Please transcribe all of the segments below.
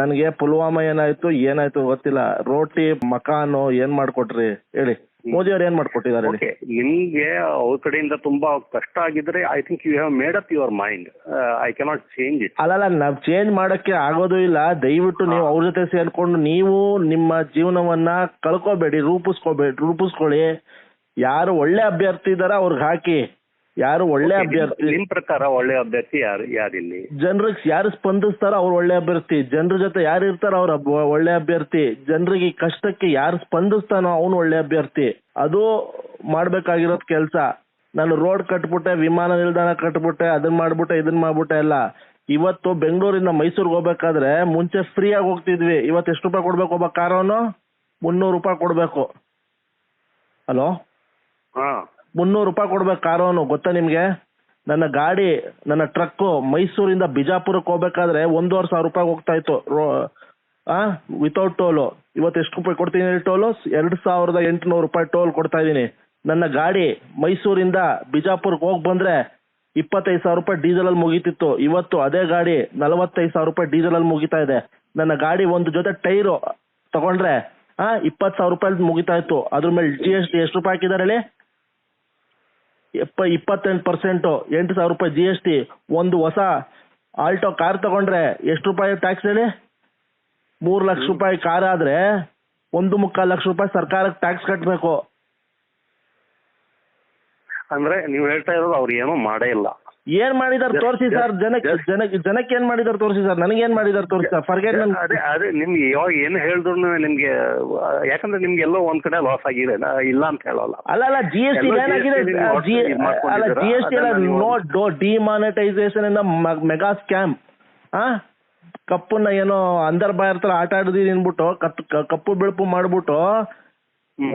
ನನಗೆ ಪುಲ್ವಾಮಾ ಏನಾಯ್ತು ಏನಾಯ್ತು ಗೊತ್ತಿಲ್ಲ. ರೋಟಿ ಮಕಾನು ಏನ್ ಮಾಡ್ಕೊಟ್ರಿ? ಹೇಳಿ. ಮೋದಿ ಅವ್ರು ಏನ್ ಮಾಡ್ಕೊಟ್ಟಿದ್ದಾರೆ ಹೇಳಿ. ಓಕೆ ನಿಮ್ಗೆ ಅವ್ರ ಕಡೆಯಿಂದ ತುಂಬಾ ಕಷ್ಟ ಆಗಿದ್ರೆ I think you have made up your mind I cannot change it ಅಲ್ಲಲ್ಲ ನಾವ್ ಚೇಂಜ್ ಮಾಡಕ್ಕೆ ಆಗೋದು ಇಲ್ಲ. ದಯವಿಟ್ಟು ನೀವು ಅವ್ರ ಜೊತೆ ಸೇರ್ಕೊಂಡು ನೀವು ನಿಮ್ಮ ಜೀವನವನ್ನ ಕಳ್ಕೊಬೇಡಿ ರೂಪಿಸ್ಕೋಬೇಡಿ ರೂಪಿಸ್ಕೊಳ್ಳಿ. ಯಾರು ಒಳ್ಳೆ ಅಭ್ಯರ್ಥಿ ಇದಾರ ಅವ್ರಿಗೆ ಹಾಕಿ. ಯಾರು ಒಳ್ಳೆ ಅಭ್ಯರ್ಥಿ ನಿಮ್ ಪ್ರಕಾರ ಒಳ್ಳೆ ಅಭ್ಯರ್ಥಿ ಯಾರು ಯಾರಿಲ್ಲಿ? ಜನರಿಗೆ ಯಾರು ಸ್ಪಂದಿಸ್ತಾರೋ ಅವ್ರು ಒಳ್ಳೆ ಅಭ್ಯರ್ಥಿ. ಜನರ ಜೊತೆ ಯಾರು ಇರ್ತಾರೋ ಅವ್ರ ಒಳ್ಳೆ ಅಭ್ಯರ್ಥಿ. ಜನರಿಗೆ ಕಷ್ಟಕ್ಕೆ ಯಾರು ಸ್ಪಂದಿಸ್ತಾನೋ ಅವನು ಒಳ್ಳೆ ಅಭ್ಯರ್ಥಿ. ಅದು ಮಾಡ್ಬೇಕಾಗಿರೋದ್ ಕೆಲ್ಸ. ನಾನು ರೋಡ್ ಕಟ್ಬಿಟ್ಟೆ ವಿಮಾನ ನಿಲ್ದಾಣ ಕಟ್ಬಿಟ್ಟೆ ಅದನ್ನ ಮಾಡ್ಬಿಟ್ಟೆ ಇದನ್ನ ಮಾಡ್ಬಿಟ್ಟೆ ಎಲ್ಲ. ಇವತ್ತು ಬೆಂಗಳೂರಿಂದ ಮೈಸೂರಿಗೆ ಹೋಗ್ಬೇಕಾದ್ರೆ ಮುಂಚೆ ಫ್ರೀ ಆಗಿ ಹೋಗ್ತಿದ್ವಿ. ಇವತ್ತು ಎಷ್ಟು ರೂಪಾಯಿ ಕೊಡ್ಬೇಕು ಒಬ್ಬ ಕಾರವನು ಮುನ್ನೂರು ರೂಪಾಯಿ ಕೊಡ್ಬೇಕು. ಹಲೋ? ಹಾ. ಮುನ್ನೂರು ರೂಪಾಯಿ ಕೊಡ್ಬೇಕು ಕಾರೋನು ಗೊತ್ತಾ ನಿಮ್ಗೆ? ನನ್ನ ಗಾಡಿ, ನನ್ನ ಟ್ರಕ್ಕು ಮೈಸೂರಿಂದ ಬಿಜಾಪುರಕ್ಕೆ ಹೋಗ್ಬೇಕಾದ್ರೆ ಒಂದೂವರೆ ಸಾವಿರ ರೂಪಾಯಿ ಹೋಗ್ತಾ ಇತ್ತು. ಆ ವಿತೌಟ್ ಟೋಲು ಇವತ್ತು ಎಷ್ಟು ರೂಪಾಯಿ ಕೊಡ್ತೀನಿ ಹೇಳಿ ಟೋಲು ಎರಡು ಸಾವಿರದ ಎಂಟುನೂರು ರೂಪಾಯಿ ಟೋಲ್ ಕೊಡ್ತಾ ಇದ್ದೀನಿ. ನನ್ನ ಗಾಡಿ ಮೈಸೂರಿಂದ ಬಿಜಾಪುರಕ್ಕೆ ಹೋಗಿ ಬಂದ್ರೆ ಇಪ್ಪತ್ತೈದು ಸಾವಿರ ರೂಪಾಯಿ ಡೀಸೆಲ್ ಅಲ್ಲಿ ಮುಗೀತಿತ್ತು. ಇವತ್ತು ಅದೇ ಗಾಡಿ ನಲವತ್ತೈದು ಸಾವಿರ ರೂಪಾಯಿ ಡೀಸೆಲ್ ಅಲ್ಲಿ ಮುಗಿತಾ ಇದೆ. ನನ್ನ ಗಾಡಿ ಒಂದು ಜೊತೆ ಟೈರು ತಗೊಂಡ್ರೆ, ಆ, ಇಪ್ಪತ್ತು ಸಾವಿರ ರೂಪಾಯಿ ಮುಗಿತಾ ಇತ್ತು. ಅದ್ರ ಮೇಲೆ ಜಿ ಎಸ್ ಟಿ ಎಷ್ಟು ರೂಪಾಯಿ ಹಾಕಿದಾರೆ ಹೇಳಿ? ಇಪ್ಪತ್ತೆಂಟು ಪರ್ಸೆಂಟ್ ಎಂಟು ಸಾವಿರ ರೂಪಾಯಿ ಜಿ ಎಸ್ ಟಿ ಒಂದು ಹೊಸ ಆಲ್ಟೋ ಕಾರ್ ತಗೊಂಡ್ರೆ ಎಷ್ಟು ರೂಪಾಯಿ ಟ್ಯಾಕ್ಸ್ ಹೇಳಿ? ಮೂರು ಲಕ್ಷ ರೂಪಾಯಿ ಕಾರ್ ಆದ್ರೆ ಒಂದು ಮುಕ್ಕಾಲು ಲಕ್ಷ ರೂಪಾಯಿ ಸರ್ಕಾರಕ್ಕೆ ಟ್ಯಾಕ್ಸ್ ಕಟ್ಟಬೇಕು ಅಂದ್ರೆ ನೀವು ಹೇಳ್ತಾ ಇರೋದು ಅವ್ರು ಏನೂ ಮಾಡೇ ಇಲ್ಲ. ಏನ್ ಮಾಡಿದಾರೆ ತೋರಿಸಿ ಸರ್ ಜನಕ್ಕೆ ಜನಕ್ಕೆ ಜನಕ್ಕೆ ಏನ್ ಮಾಡಿದಾರ್ ತೋರಿಸಿ ಸರ್ ನನಗೆ ಏನ್ ಮಾಡಿದಾರೆ ತೋರಿಸಿ ಸರ್ ಫರ್ಗೆಟ್ ನನ್ ಅದೇ ಅದೇ ನಿಮ್ಗೆ ಯಾವಾಗ ಏನ್ ಹೇಳಿದ್ರು ನಿಮ್ಗೆ ಯಾಕಂದ್ರೆ ನಿಮ್ಗೆ ಎಲ್ಲೋ ಒಂದ್ ಕಡೆ ಲಾಸ್ ಆಗಿದೆ. ನಾ ಇಲ್ಲ ಅಂತ ಹೇಳಲ್ಲ. ಅಲ್ಲ ಅಲ್ಲ ಜಿ ಎಸ್ ಟಿ ಏನಾಗಿದೆ ಅಲ್ಲ G S T note demonetisation ಇಂದ ಮೆಗಾ ಸ್ಕ್ಯಾಮ್ ಆ? ಕಪ್ಪನ್ನ ಏನೋ ಅಂದರ್ ಬಾಯರ್ ತರ ಆಟ ಆಡಿದೀನಿ ಅನ್ಬಿಟ್ಟು ಕಪ್ಪು ಬಿಳುಪು ಮಾಡ್ಬಿಟ್ಟು.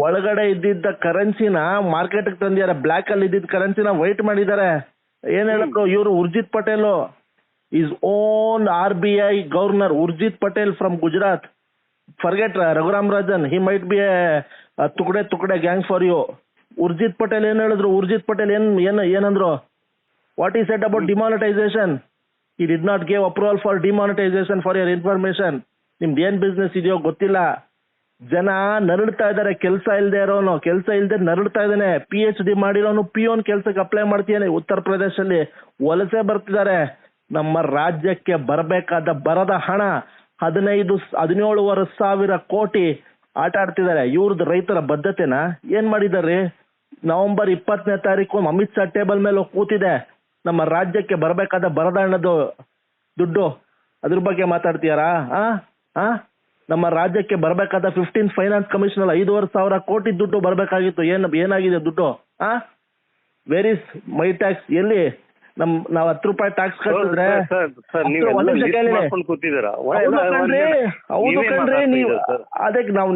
ಒಳಗಡೆ ಇದ್ದಿದ್ದ ಕರೆನ್ಸಿನ ಮಾರ್ಕೆಟ್ ತಂದಿದ್ದಾರೆ. ಬ್ಲಾಕ್ ಅಲ್ಲಿ ಇದ್ದಿದ್ದ ಕರೆನ್ಸಿನ ವೈಟ್ ಮಾಡಿದ್ದಾರೆ. ಏನ್ ಹೇಳಕ್ಕು ಇವರು Urjit Patel is own R B I governor Urjit Patel from Gujarat forget Raghuram Rajan he might be ತುಕಡೆ ತುಕಡೆ gang for you Urjit Patel ಏನ್ ಹೇಳಿದ್ರು? ಉರ್ಜಿತ್ ಪಟೇಲ್ ಏನ್ ಏನ್, ಏನಂದ್ರು? What is set about demonetisation he did not gave approval for demonetisation for your information ನಿಮ್ದು ಏನ್ business ಇದೆಯೋ ಗೊತ್ತಿಲ್ಲ. ಜನ ನರಳ್ತಾ ಇದಾರೆ ಕೆಲಸ ಇಲ್ಲದೆ ಇರೋನು, ಕೆಲಸ ಇಲ್ದೆ ನರಳ್ತಾ ಇದ್ದಾನೆ ಪಿ ಎಚ್ ಡಿ ಮಾಡಿರೋನು ಪಿ ಒನ್ ಕೆಲ್ಸಕ್ಕೆ ಅಪ್ಲೈ ಮಾಡ್ತೀಯಾನೆ, ಉತ್ತರ ಪ್ರದೇಶಲ್ಲಿ. ವಲಸೆ ಬರ್ತಿದ್ದಾರೆ. ನಮ್ಮ ರಾಜ್ಯಕ್ಕೆ ಬರಬೇಕಾದ ಬರದ ಹಣ ಹದಿನೈದು ಹದಿನೇಳುವರೆ ಸಾವಿರ ಕೋಟಿ ಆಟ ಆಡ್ತಿದ್ದಾರೆ. ಇವ್ರದ್ದು ರೈತರ ಬದ್ಧತೆನ? ಏನ್ ಮಾಡಿದಾರೆ ನವೆಂಬರ್ ಇಪ್ಪತ್ತನೇ ತಾರೀಕು ಅಮಿತ್ ಶಾ ಟೇಬಲ್ ಮೇಲೆ ಕೂತಿದೆ. ನಮ್ಮ ರಾಜ್ಯಕ್ಕೆ ಬರಬೇಕಾದ ಬರದ ಹಣದ ದುಡ್ಡು. ಅದ್ರ ಬಗ್ಗೆ ಮಾತಾಡ್ತೀಯಾರಾ? ಆ? ನಮ್ಮ ರಾಜ್ಯಕ್ಕೆ ಬರಬೇಕಾದ ಫಿಫ್ಟೀನ್ ಫೈನಾನ್ಸ್ ಕಮಿಷನ್ ಅಲ್ಲಿ ಐದುವರೆ ಸಾವಿರ ಕೋಟಿ ದುಡ್ಡು ಬರಬೇಕಾಗಿತ್ತು. ಏನ್, ಏನಾಗಿದೆ ದುಡ್ಡು? ಆ? ವೇರ್ ಇಸ್ ಮೈ ಟ್ಯಾಕ್ಸ್ ಎಲ್ಲಿ? ನಮ್ ನಾವ್ ಹತ್ತು ರೂಪಾಯಿ ಟ್ಯಾಕ್ಸ್ ಕಟ್ಟಿದ್ರೆ ಹೌದು ಕಣ್ರಿ ಹೌದು ನೀವೇ? ಅದಕ್ಕೆ ನಾವು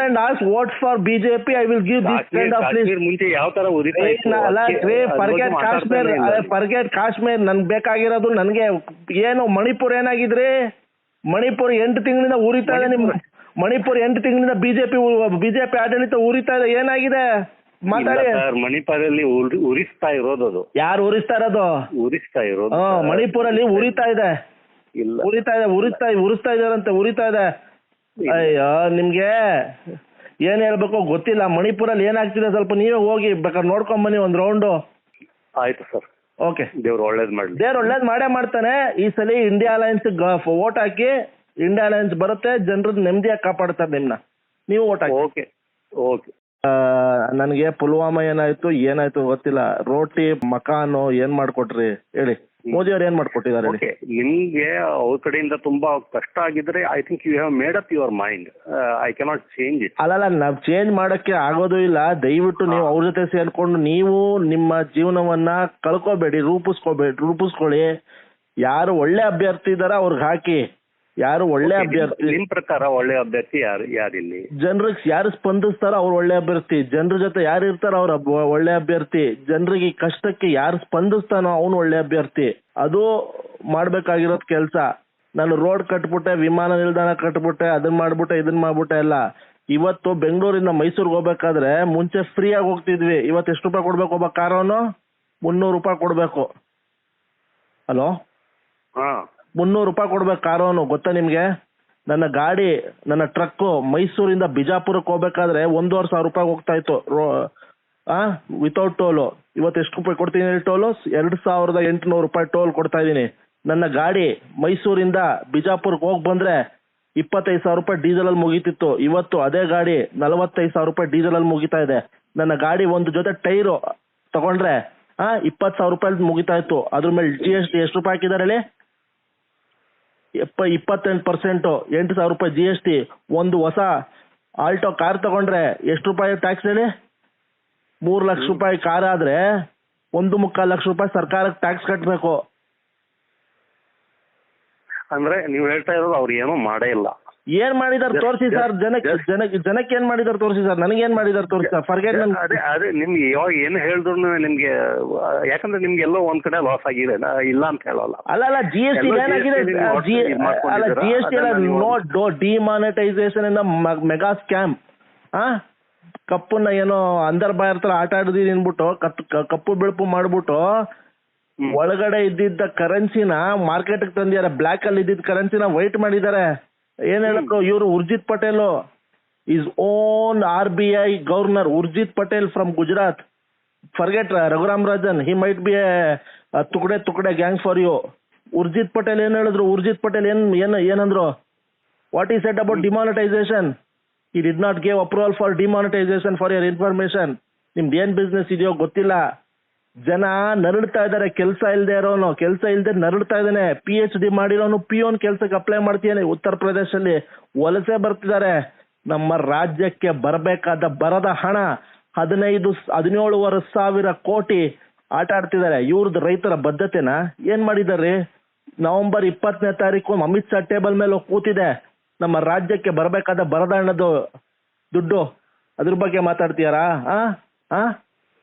and asks vote for BJP, I will give this kind of list. ಮುಂಚೆ ಯಾವ ತರ ಫರ್ಗೆಟ್ ಕಾಶ್ಮೀರ್. ಫರ್ಗೆಟ್ ಕಾಶ್ಮೀರ್ ನನ್ಗೆ ಬೇಕಾಗಿರೋದು ನನ್ಗೆ ಏನು ಮಣಿಪುರ್ ಏನಾಗಿದ್ರಿ ಮಣಿಪುರ್ ಎಂಟು ತಿಂಗಳಿಂದ ಉರಿತಾ ಇದೆ ನಿಮ್ ಮಣಿಪುರ್ ಎಂಟು ತಿಂಗಳಿಂದ ಬಿಜೆಪಿ ಬಿಜೆಪಿ ಆಡಳಿತ ಉರಿತಾ ಇದೆ ಏನಾಗಿದೆ ಮಾತಾಡಿ. ಸರ್ ಮಣಿಪಾಲಲ್ಲಿ ಉರಿ- ಉರಿಸ್ತಾ ಇರೋದು ಅದು. ಯಾರು ಉರಿಸ್ತಾ ಇರೋದು? ಉರಿಸ್ತಾ ಇರೋದು ಹಾ. ಮಣಿಪುರಲ್ಲಿ ಉರಿತಾ ಇದೆ. ಇಲ್ಲ. ಉರಿತಾ ಇದೆ ಉರಿತಾ ಉರಿಸ್ತಾ ಇದಾರಂತೆ ಉರಿತಾ ಇದೆ. ಅಯ್ಯೋ ನಿಮ್ಗೆ ಏನ್ ಹೇಳ್ಬೇಕು ಗೊತ್ತಿಲ್ಲ. ಮಣಿಪುರಲ್ಲಿ ಏನಾಗ್ತಿದೆ ಸ್ವಲ್ಪ ನೀವೇ ಹೋಗಿ ಬೇಕಾದ್ರೆ ನೋಡ್ಕೊಂಡ್ ಬನ್ನಿ ಒಂದ್ ರೌಂಡು ಆಯ್ತು ಸರ್. ಓಕೆ. ದೇವ್ರು ಒಳ್ಳೇದ್ ಮಾಡ್ಲಿ. ದೇವ್ರು ಒಳ್ಳೇದ್ ಮಾಡೇ ಮಾಡ್ತಾನೆ. ಈ ಸಲ ಇಂಡಿಯಾ ಅಲಯನ್ಸ್ ವೋಟ್ ಹಾಕಿ ಇಂಡಿಯಾ ಅಲಯನ್ಸ್ ಬರುತ್ತೆ. ಜನರನ್ನ ನೆಮ್ಮದಿಯಾಗಿ ಕಾಪಾಡ್ತಾರೆ ನಿಮ್ನ. ನೀವು ವೋಟ್ ಹಾಕಿ. Okay okay. ನನಗೆ ಪುಲ್ವಾಮಾ ಏನಾಯ್ತು ಏನಾಯ್ತು ಗೊತ್ತಿಲ್ಲ. ರೋಟಿ ಮಕಾನು ಏನ್ ಮಾಡ್ಕೊಟ್ರಿ? ಹೇಳಿ. ಮೋದಿ ಅವ್ರು ಏನ್ ಮಾಡ್ಕೊಟ್ಟಿದ್ದಾರೆ ಹೇಳಿ? ಓಕೆ ನಿಮ್ಗೆ ಅವ್ರ ಕಡೆಯಿಂದ ತುಂಬಾ ಕಷ್ಟ ಆಗಿದ್ರೆ I think you have made up your mind I cannot change it ಅಲ್ಲಲ್ಲ ನಾವ್ ಚೇಂಜ್ ಮಾಡಕ್ಕೆ ಆಗೋದು ಇಲ್ಲ. ದಯವಿಟ್ಟು ನೀವು ಅವ್ರ ಜೊತೆ ಸೇರ್ಕೊಂಡು ನೀವು ನಿಮ್ಮ ಜೀವನವನ್ನ ಕಳ್ಕೊಬೇಡಿ ರೂಪಿಸ್ಕೋಬೇಡಿ ರೂಪಿಸ್ಕೊಳ್ಳಿ. ಯಾರು ಒಳ್ಳೆ ಅಭ್ಯರ್ಥಿ ಇದಾರ ಅವ್ರಿಗೆ ಹಾಕಿ. ಯಾರು ಒಳ್ಳೆ ಅಭ್ಯರ್ಥಿ ನಿಮ್ ಪ್ರಕಾರ ಒಳ್ಳೆ ಅಭ್ಯರ್ಥಿ ಯಾರು ಯಾರಿಲ್ಲಿ? ಜನರಿಗೆ ಯಾರು ಸ್ಪಂದಿಸ್ತಾರೋ ಅವ್ರು ಒಳ್ಳೆ ಅಭ್ಯರ್ಥಿ. ಜನರ ಜೊತೆ ಯಾರು ಇರ್ತಾರೋ ಅವ್ರ ಒಳ್ಳೆ ಅಭ್ಯರ್ಥಿ. ಜನರಿಗೆ ಕಷ್ಟಕ್ಕೆ ಯಾರು ಸ್ಪಂದಿಸ್ತಾನೋ ಅವನು ಒಳ್ಳೆ ಅಭ್ಯರ್ಥಿ. ಅದು ಮಾಡ್ಬೇಕಾಗಿರೋದ್ ಕೆಲ್ಸ. ನಾನು ರೋಡ್ ಕಟ್ಬಿಟ್ಟೆ ವಿಮಾನ ನಿಲ್ದಾಣ ಕಟ್ಬಿಟ್ಟೆ ಅದನ್ನ ಮಾಡ್ಬಿಟ್ಟೆ ಇದನ್ನ ಮಾಡ್ಬಿಟ್ಟೆ ಎಲ್ಲ. ಇವತ್ತು ಬೆಂಗಳೂರಿಂದ ಮೈಸೂರಿಗೆ ಹೋಗ್ಬೇಕಾದ್ರೆ ಮುಂಚೆ ಫ್ರೀ ಆಗಿ ಹೋಗ್ತಿದ್ವಿ. ಇವತ್ತು ಎಷ್ಟು ರೂಪಾಯಿ ಕೊಡ್ಬೇಕು ಒಬ್ಬ ಕಾರವನು ಮುನ್ನೂರು ರೂಪಾಯಿ ಕೊಡ್ಬೇಕು. ಹಲೋ? ಹಾ. ಮುನ್ನೂರು ರೂಪಾಯಿ ಕೊಡ್ಬೇಕು ಕಾರೋನು ಗೊತ್ತಾ ನಿಮ್ಗೆ? ನನ್ನ ಗಾಡಿ, ನನ್ನ ಟ್ರಕ್ ಮೈಸೂರಿಂದ ಬಿಜಾಪುರಕ್ಕೆ ಹೋಗ್ಬೇಕಾದ್ರೆ ಒಂದೂವರೆ ಸಾವಿರ ರೂಪಾಯಿ ಹೋಗ್ತಾ ಇತ್ತು. ಆ ವಿತೌಟ್ ಟೋಲು ಇವತ್ತು ಎಷ್ಟು ರೂಪಾಯಿ ಕೊಡ್ತೀನಿ ಹೇಳಿ ಟೋಲು ಎರಡು ಸಾವಿರದ ಎಂಟುನೂರು ರೂಪಾಯಿ ಟೋಲ್ ಕೊಡ್ತಾ ಇದ್ದೀನಿ. ನನ್ನ ಗಾಡಿ ಮೈಸೂರಿಂದ ಬಿಜಾಪುರಕ್ಕೆ ಹೋಗಿ ಬಂದ್ರೆ ಇಪ್ಪತ್ತೈದು ಸಾವಿರ ರೂಪಾಯಿ ಡೀಸೆಲ್ ಅಲ್ಲಿ ಮುಗೀತಿತ್ತು. ಇವತ್ತು ಅದೇ ಗಾಡಿ ನಲವತ್ತೈದು ಸಾವಿರ ರೂಪಾಯಿ ಡೀಸೆಲ್ ಅಲ್ಲಿ ಮುಗಿತಾ ಇದೆ. ನನ್ನ ಗಾಡಿ ಒಂದು ಜೊತೆ ಟೈರು ತಗೊಂಡ್ರೆ, ಆ, ಇಪ್ಪತ್ತು ಸಾವಿರ ರೂಪಾಯಿ ಮುಗಿತಾ ಇತ್ತು. ಅದ್ರ ಮೇಲೆ ಜಿ ಎಸ್ ಟಿ ಎಷ್ಟು ರೂಪಾಯಿ ಹಾಕಿದಾರೆ ಹೇಳಿ? ಎಪ್ಪ ಇಪ್ಪತ್ತೆಂಟು ಪರ್ಸೆಂಟು ಎಂಟು ಸಾವಿರ ರೂಪಾಯಿ ಜಿ ಎಸ್ ಟಿ ಒಂದು ಹೊಸ ಆಲ್ಟೋ ಕಾರ್ ತಗೊಂಡ್ರೆ ಎಷ್ಟು ರೂಪಾಯಿ ಟ್ಯಾಕ್ಸ್ ಹೇಳಿ? ಮೂರು ಲಕ್ಷ ರೂಪಾಯಿ ಕಾರ್ ಆದ್ರೆ ಒಂದು ಮುಕ್ಕಾಲು ಲಕ್ಷ ರೂಪಾಯಿ ಸರ್ಕಾರಕ್ಕೆ ಟ್ಯಾಕ್ಸ್ ಕಟ್ಟಬೇಕು ಅಂದ್ರೆ ನೀವು ಹೇಳ್ತಾ ಇರೋದು ಅವ್ರು ಏನೂ ಮಾಡೇ ಇಲ್ಲ. ಏನ್ ಮಾಡಿದಾರ ತೋರಿಸಿ ಸರ್ ಜನಕ್ಕೆ ಜನಕ್ಕೆ ಜನಕ್ಕೆ ಏನ್ ಮಾಡಿದಾರ ತೋರಿಸಿ ಸರ್? ನನಗೆ ಏನ್ ಮಾಡಿದಾರ ತೋರಿಸಿ ಸರ್? ಫರ್ಗೆಟ್ ನನ್ ಅದೇ ಅದೇ ನಿಮ್ಗೆ ಯಾವಾಗ ಏನ್ ಹೇಳಿದ್ರು ನಿಮ್ಗೆ ಯಾಕಂದ್ರೆ ನಿಮ್ಗೆ ಎಲ್ಲೋ ಒಂದ್ ಕಡೆ ಲಾಸ್ ಆಗಿದೆ. ಇಲ್ಲ ಅಂತ ಹೇಳಲ್ಲ. ಅಲ್ಲ ಅಲ್ಲ ಜಿ ಎಸ್ ಟಿ ಏನಾಗಿದೆ ಅಲ್ಲ G S T no demonetisation ಇಂದ ಮೆಗಾ ಸ್ಕ್ಯಾಮ್ ಆ? ಕಪ್ಪನ್ನ ಏನೋ ಅಂದರ್ ಬಾಯರ್ ತರ ಆಟ ಆಡಿದೀನಿ ಅನ್ಬಿಟ್ಟು ಕಪ್ಪು ಬಿಳುಪು ಮಾಡ್ಬಿಟ್ಟು. ಒಳಗಡೆ ಇದ್ದಿದ್ದ ಕರೆನ್ಸಿನ ಮಾರ್ಕೆಟ್ ತಂದಿದ್ದಾರೆ ಬ್ಲಾಕ್ ಅಲ್ಲಿ ಇದ್ದಿದ್ದ ಕರೆನ್ಸಿನ ವೈಟ್ ಮಾಡಿದ್ದಾರೆ ಏನ್ ಹೇಳಿದ್ರು ಇವರು Urjit Patel is own R B I governor Urjit Patel from Gujarat forget Raghuram Rajan he might be ತುಕಡೆ ತುಕಡೆ gang for you Urjit Patel ಏನ್ ಹೇಳಿದ್ರು? ಉರ್ಜಿತ್ ಪಟೇಲ್ ಏನ್ ಏನ್, ಏನಂದ್ರು? What is set about demonetisation he did not gave approval for demonetisation for your information ನಿಮ್ದು ಏನ್ business ಇದೆಯೋ ಗೊತ್ತಿಲ್ಲ. ಜನ ನರಳ್ತಾ ಇದಾರೆ ಕೆಲಸ ಇಲ್ದೆ ಇರೋನು, ಕೆಲಸ ಇಲ್ದೆ ನರಳ್ತಾ ಇದ್ದಾನೆ ಪಿ ಎಚ್ ಡಿ ಮಾಡಿರೋನು ಪಿ ಒನ್ ಕೆಲ್ಸಕ್ಕೆ ಅಪ್ಲೈ ಮಾಡ್ತೀಯಾನೆ ಉತ್ತರ ಪ್ರದೇಶದಲ್ಲಿ ವಲಸೆ ಬರ್ತಿದ್ದಾರೆ. ನಮ್ಮ ರಾಜ್ಯಕ್ಕೆ ಬರಬೇಕಾದ ಬರದ ಹಣ ಹದಿನೈದು ಹದಿನೇಳುವರೆ ಸಾವಿರ ಕೋಟಿ ಆಟ ಆಡ್ತಿದ್ದಾರೆ. ಇವ್ರದ್ದು ರೈತರ ಬದ್ಧತೆನ? ಏನ್ ಮಾಡಿದಾರೆ ನವೆಂಬರ್ ಇಪ್ಪತ್ತನೇ ತಾರೀಕು ಅಮಿತ್ ಶಾ ಟೇಬಲ್ ಮೇಲೆ ಕೂತಿದೆ. ನಮ್ಮ ರಾಜ್ಯಕ್ಕೆ ಬರಬೇಕಾದ ಬರದ ಹಣದ್ದು ದುಡ್ಡು, ಅದ್ರ ಬಗ್ಗೆ ಮಾತಾಡ್ತೀಯಾರಾ? ಆ? ಆ?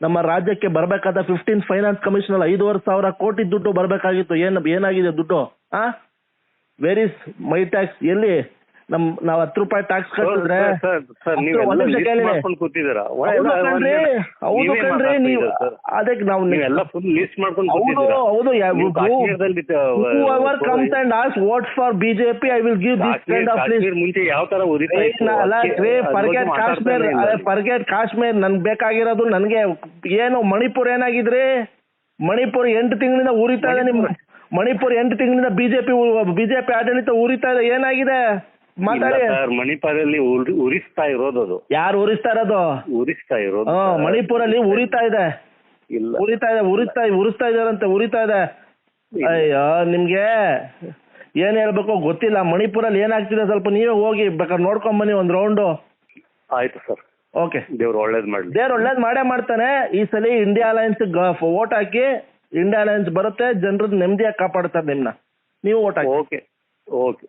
ನಮ್ಮ ರಾಜ್ಯಕ್ಕೆ ಬರಬೇಕಾದ ಫಿಫ್ಟೀನ್ ಫೈನಾನ್ಸ್ ಕಮಿಷನ್ ಅಲ್ಲಿ ಐದುವರೆ ಸಾವಿರ ಕೋಟಿ ದುಡ್ಡು ಬರಬೇಕಾಗಿತ್ತು. ಏನ್, ಏನಾಗಿದೆ ದುಡ್ಡು? ಆ? ವೇರ್ ಇಸ್ ಮೈ ಟ್ಯಾಕ್ಸ್ ಎಲ್ಲಿ? ನಮ್ ನಾವ್ ಹತ್ತು ರೂಪಾಯಿ ಟ್ಯಾಕ್ಸ್ ಕಟ್ಟಿದ್ರೆ ಹೌದು ಕಣ್ರಿ ನೀವೇ ಅದಕ್ಕೆ ನಾವು ಹೌದು ಕೂತಿದ್ದೀರಾ? ಹೌದು ಅಂಡ್ ಕಾಶ್ಮೀರದಲ್ಲಿ vote comes and I Kashmir kind of list. Kashmir ಮುಂಚೆ ಯಾವ ತರ ಉರಿತಾ ಫರ್ಗೆಟ್ ಕಾಶ್ಮೀರ್. ಫರ್ಗೆಟ್ ಕಾಶ್ಮೀರ್ ನನ್ಗೆ ಬೇಕಾಗಿರೋದು ನನಗೆ ಏನು ಮಣಿಪುರ್ ಏನಾಗಿದ್ರಿ ಮಣಿಪುರ್ ಎಂಟು ತಿಂಗಳಿಂದ ಊರಿತಾ ಇದೆ ನಿಮ್ ಮಣಿಪುರ್? ಎಂಟು ತಿಂಗಳಿಂದ ಬಿಜೆಪಿ ಬಿಜೆಪಿ ಆಡಳಿತ ಉರಿತಾ ಇದೆ ಏನಾಗಿದೆ? ಮಾತಾಡಿ. ಸರ್ ಮಣಿಪಾಲಲ್ಲಿ ಉರಿ- ಉರಿಸ್ತಾ ಇರೋದು ಅದು. ಯಾರು ಉರಿಸ್ತಾ ಇರೋದು? ಉರಿಸ್ತಾ ಇರೋದು ಸರ್. ಮಣಿಪುರಲ್ಲಿ ಉರಿತಾ ಇದೆ. ಇಲ್ಲ. ಉರಿತಾ ಇದೆ ಉರಿತಾ ಉರಿಸ್ತಾ ಇದಾರಂತೆ ಉರಿತಾ ಇದೆ. ಅಯ್ಯೋ ನಿಮ್ಗೆ ಏನ್ ಹೇಳ್ಬೇಕು ಗೊತ್ತಿಲ್ಲ. ಮಣಿಪುರಲ್ಲಿ ಏನಾಗ್ತಿದೆ ಸ್ವಲ್ಪ ನೀವೇ ಹೋಗಿ ಬೇಕಾದ್ರೆ ನೋಡ್ಕೊಂಡ್ ಬನ್ನಿ ಒಂದ್ ರೌಂಡು ಆಯ್ತು ಸರ್. ಓಕೆ ದೇವ್ರು ಒಳ್ಳೇದ್ ಮಾಡ್ಲಿ. ದೇವ್ರು ಒಳ್ಳೇದ್ ಮಾಡೇ ಮಾಡ್ತಾನೆ. ಈ ಸಲ ಇಂಡಿಯಾ ಅಲಯನ್ಸ್ ವೋಟ್ ಹಾಕಿ ಇಂಡಿಯಾ ಅಲಯನ್ಸ್ ಬರುತ್ತೆ ಜನರದ್ದು ನೆಮ್ಮದಿಯಾಗಿ ಕಾಪಾಡ್ತಾರೆ ನಿಮ್ನ. ನೀವು ವೋಟ್ ಹಾಕಿ. Okay okay